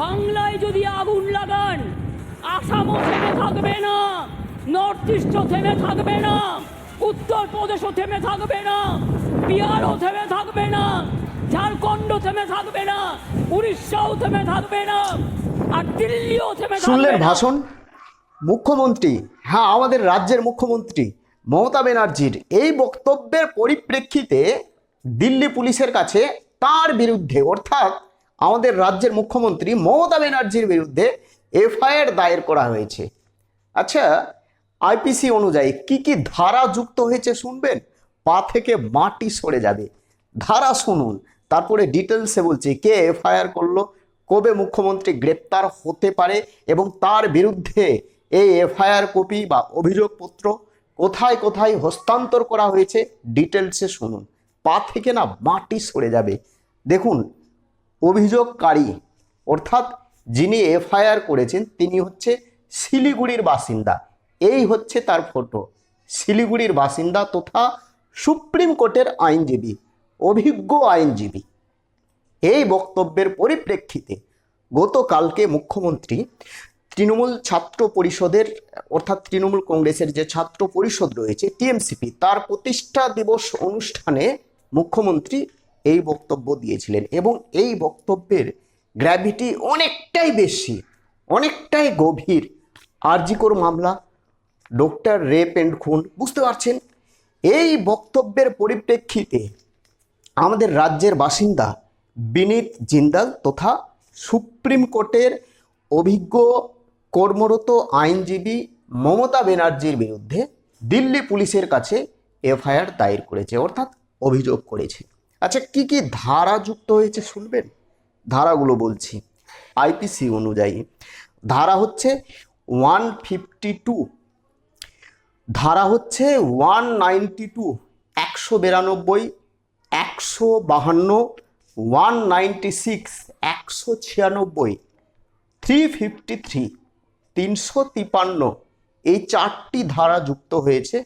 বাংলায় যদি আগুন লাগান, আসামও থেমে থাকবে না নর্থ ইস্টও থেমে থাকবে না, উত্তর প্রদেশও থেমে থাকবে না, বিহারও থেমে থাকবে না, ঝাড়খণ্ডও থেমে থাকবে না, উড়িষ্যাও থেমে থাকবে না, আর দিল্লিও থেমে শুনলেন ভাষণ? মুখ্যমন্ত্রী হ্যাঁ আমাদের রাজ্যের মুখ্যমন্ত্রী, মমতা ব্যানার্জির এই বক্তব্যের পরিপ্রেক্ষিতে দিল্লি পুলিশের কাছে তার বিরুদ্ধে, অর্থাৎ আমাদের রাজ্যের মুখ্যমন্ত্রী মমতা ব্যানার্জির বিরুদ্ধে এফআইআর দায়ের করা হয়েছে। আচ্ছা আইপিসি অনুযায়ী কি কি ধারা যুক্ত হয়েছে শুনবেন? পা থেকে মাটি সরে যাবে। ধারা শুনুন। তারপরে ডিটেলসে বলছি, কে এফআইআর করল, কবে মুখ্যমন্ত্রী গ্রেপ্তার হতে পারে এবং তার বিরুদ্ধে এই এফআইআর কপি বা অভিযোগপত্র কোথায় কোথায় হস্তান্তর করা হয়েছে ডিটেলসে শুনুন। পা থেকে না মাটি সরে যাবে। দেখুন অভিযোগকারী, অর্থাৎ যিনি এফআইআর করেছেন, তিনি হচ্ছে শিলিগুড়ির বাসিন্দা। এই হচ্ছে তার ফটো। শিলিগুড়ির বাসিন্দা তথা সুপ্রিম কোর্টের আইনজীবী, অভিজ্ঞ আইনজীবী। এই বক্তব্যের পরিপ্রেক্ষিতে গতকালকে মুখ্যমন্ত্রী তৃণমূল ছাত্র পরিষদের, অর্থাৎ তৃণমূল কংগ্রেসের যে ছাত্র পরিষদ রয়েছে, টিএমসিপি, তার প্রতিষ্ঠা দিবস অনুষ্ঠানে মুখ্যমন্ত্রী এই বক্তব্য দিয়েছিলেন এবং এই বক্তব্যের গ্র্যাভিটি অনেকটাই বেশি, অনেকটাই গভীর। আরজিকর মামলা ডক্টর রেপ অ্যান্ড খুন, বুঝতে পারছেন? এই বক্তব্যের পরিপ্রেক্ষিতে আমাদের রাজ্যের বাসিন্দা বিনীত জিন্দাল তথা সুপ্রিম কোর্টের অভিজ্ঞ কর্মরত আইনজীবী মমতা ব্যানার্জির বিরুদ্ধে দিল্লি পুলিশের কাছে এফআইআর দায়ের করেছে, অর্থাৎ অভিযোগ করেছে। আচ্ছা কি কি ধারা যুক্ত হয়েছে শুনবেন? ধারাগুলো বলছি। আইপিসি অনুযায়ী, ধারা হচ্ছে ওয়ান ফিফটি টু ধারা হচ্ছে ওয়ান নাইনটি টু একশো বিরানব্বই, একশো বাহান্ন ওয়ান নাইনটি সিক্স একশো ছিয়ানব্বই থ্রি ফিফটি থ্রি তিনশো তিপান্ন। এই চারটি ধারা যুক্ত হয়েছে।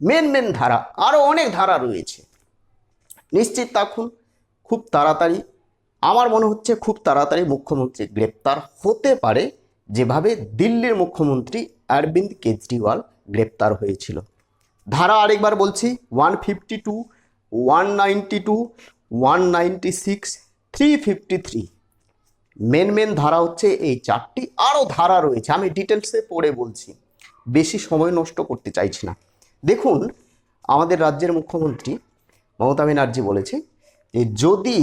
মেন মেন ধারা আরও অনেক ধারা রয়েছে। নিশ্চিত থাকুন, খুব তাড়াতাড়ি। আমার মনে হচ্ছে খুব তাড়াতাড়ি মুখ্যমন্ত্রী গ্রেপ্তার হতে পারে। যেভাবে দিল্লির মুখ্যমন্ত্রী অরবিন্দ কেজরিওয়াল গ্রেপ্তার হয়েছিল। ধারা আরেকবার বলছি one fifty two one ninety two one ninety six three fifty three main মেন ধারা হচ্ছে এই চারটি। আরও ধারা রয়েছে, আমি ডিটেলসে পড়ে বলছি। বেশি সময় নষ্ট করতে চাইছি না। দেখুন, আমাদের রাজ্যের মুখ্যমন্ত্রী মমতা ব্যানার্জি বলেছে যে যদি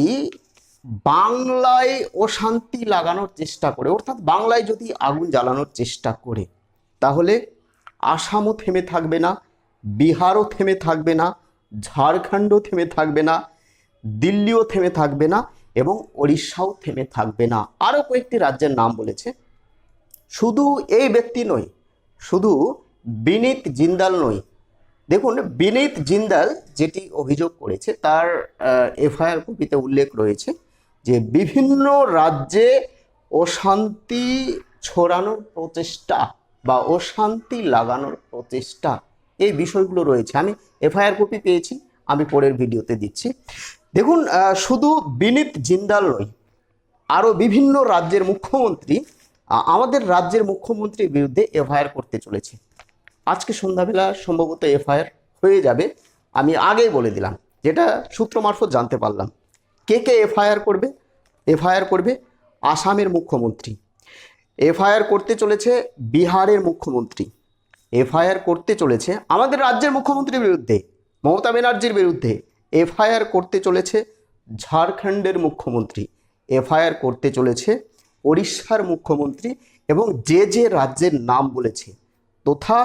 বাংলায় অশান্তি লাগানোর চেষ্টা করে, অর্থাৎ বাংলায় যদি আগুন জ্বালানোর চেষ্টা করে, তাহলে আসামও থেমে থাকবে না, বিহারও থেমে থাকবে না, ঝাড়খণ্ডও থেমে থাকবে না, দিল্লিও থেমে থাকবে না এবং ওড়িশাও থেমে থাকবে না। আরও কয়েকটি রাজ্যের নাম বলেছে। শুধু এই ব্যক্তি নয়, শুধু বিনীত জিন্দাল নয় দেখুন, বিনীত জিন্দাল যেটি অভিযোগ করেছে, তার এফআইআর কপিতে উল্লেখ রয়েছে যে বিভিন্ন রাজ্যে অশান্তি ছড়ানোর প্রচেষ্টা বা অশান্তি লাগানোর প্রচেষ্টা, এই বিষয়গুলো রয়েছে। আমি এফআইআর কপি পেয়েছি, আমি পরের ভিডিওতে দিচ্ছি। দেখুন শুধু বিনীত জিন্দাল নয় আরও বিভিন্ন রাজ্যের মুখ্যমন্ত্রী আমাদের রাজ্যের মুখ্যমন্ত্রীর বিরুদ্ধে এফআইআর করতে চলেছে। আজকে সন্ধ্যাবেলা সম্ভবত এফআইআর হয়ে যাবে, আমি আগেই বলে দিলাম, যেটা সূত্র মারফত জানতে পারলাম। কে কে এফআইআর করবে? এফআইআর করবে আসামের মুখ্যমন্ত্রী। এফআইআর করতে চলেছে বিহারের মুখ্যমন্ত্রী। এফআইআর করতে চলেছে আমাদের রাজ্যের মুখ্যমন্ত্রীর বিরুদ্ধে, মমতা ব্যানার্জির বিরুদ্ধে। এফআইআর করতে চলেছে ঝাড়খণ্ডের মুখ্যমন্ত্রী। এফআইআর করতে চলেছে ওড়িশার মুখ্যমন্ত্রী এবং যে যে রাজ্যের নাম বলেছে, তথা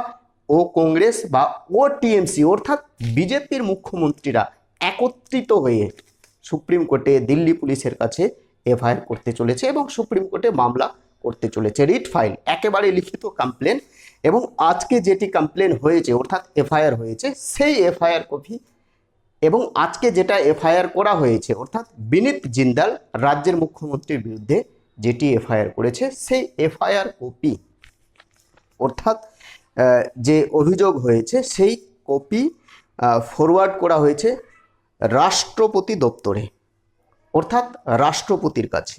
ও কংগ্রেস বা ও টিএমসি, অর্থাৎ বিজেপির মুখ্যমন্ত্রীরা একত্রিত হয়ে সুপ্রিম কোর্টে দিল্লি পুলিশের কাছে এফআইআর করতে চলেছে এবং সুপ্রিম কোর্টে মামলা করতে চলেছে। রিট ফাইল, একেবারে লিখিত কমপ্লেন এবং আজকে যেটি কমপ্লেন হয়েছে, অর্থাৎ এফআইআর হয়েছে, সেই এফআইআর কপি এবং আজকে যেটা এফআইআর করা হয়েছে, অর্থাৎ বিনীত জিন্দাল, রাজ্যের মুখ্যমন্ত্রীর বিরুদ্ধে যেটি এফআইআর করেছে, সেই এফআইআর কপি, অর্থাৎ যে অভিযোগ হয়েছে, সেই কপি ফরওয়ার্ড করা হয়েছে রাষ্ট্রপতি দপ্তরে, অর্থাৎ রাষ্ট্রপতির কাছে।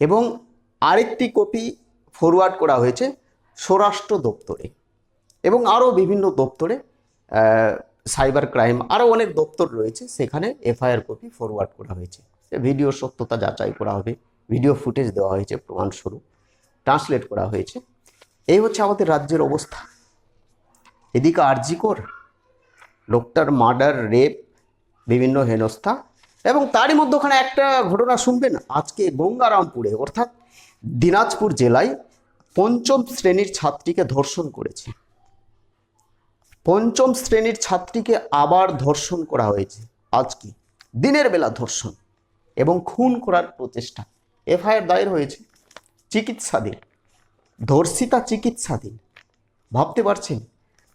এবং আরেকটি কপি ফরওয়ার্ড করা হয়েছে স্বরাষ্ট্র দপ্তরে এবং আরও বিভিন্ন দপ্তরে সাইবার ক্রাইম আরও অনেক দপ্তর রয়েছে, সেখানে এফআইআর কপি ফরওয়ার্ড করা হয়েছে। সে ভিডিওর সত্যতা যাচাই করা হবে, ভিডিও ফুটেজ দেওয়া হয়েছে প্রমাণস্বরূপ ট্রান্সলেট করা হয়েছে। এই হচ্ছে আমাদের রাজ্যের অবস্থা। এদিকে আরজিকর লোকটার মার্ডার, রেপ, বিভিন্ন হেনস্থা এবং তারই মধ্যখানে একটা ঘটনা শুনবেন। আজকে গঙ্গারামপুরে, অর্থাৎ দিনাজপুর জেলায় পঞ্চম শ্রেণির ছাত্রীকে ধর্ষণ করেছে। পঞ্চম শ্রেণির ছাত্রীকে আবার ধর্ষণ করা হয়েছে আজকে। দিনের বেলা ধর্ষণ এবং খুন করার প্রচেষ্টা। এফআইআর দায়ের হয়েছে চিকিৎসাধীন। ধর্ষিতা চিকিৎসাধীন। ভাবতে পারছেন?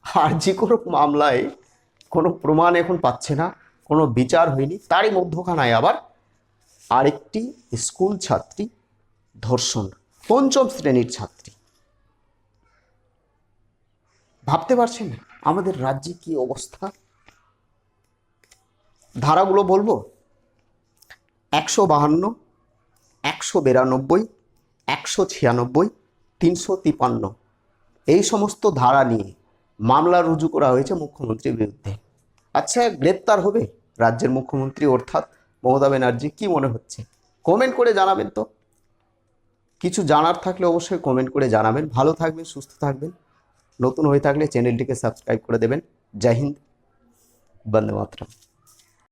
আর যে কোনো মামলায় কোনো প্রমাণ এখন পাচ্ছে না, কোনো বিচার হয়নি, তারই মধ্যখানায় আবার আরেকটি স্কুল ছাত্রী ধর্ষণ, পঞ্চম শ্রেণির ছাত্রী। ভাবতে পারছেন? আমাদের রাজ্যে কি অবস্থা? ধারাগুলো বলব? একশো বাহান্ন, একশো বিরানব্বই, একশো ছিয়ানব্বই তিনশো তিপান্ন। এই সমস্ত ধারা নিয়ে মামলা রুজু করা হয়েছে মুখ্যমন্ত্রীর বিরুদ্ধে। আচ্ছা গ্রেপ্তার হবে রাজ্যের মুখ্যমন্ত্রী অর্থাৎ মমতা ব্যানার্জি, কি মনে হচ্ছে? কমেন্ট করে জানাবেন তো। কিছু জানার থাকলে অবশ্যই কমেন্ট করে জানাবেন। ভালো থাকবেন, সুস্থ থাকবেন। নতুন হয়ে থাকলে চ্যানেলটিকে সাবস্ক্রাইব করে দেবেন। জয় হিন্দ, বন্দে মাতরম।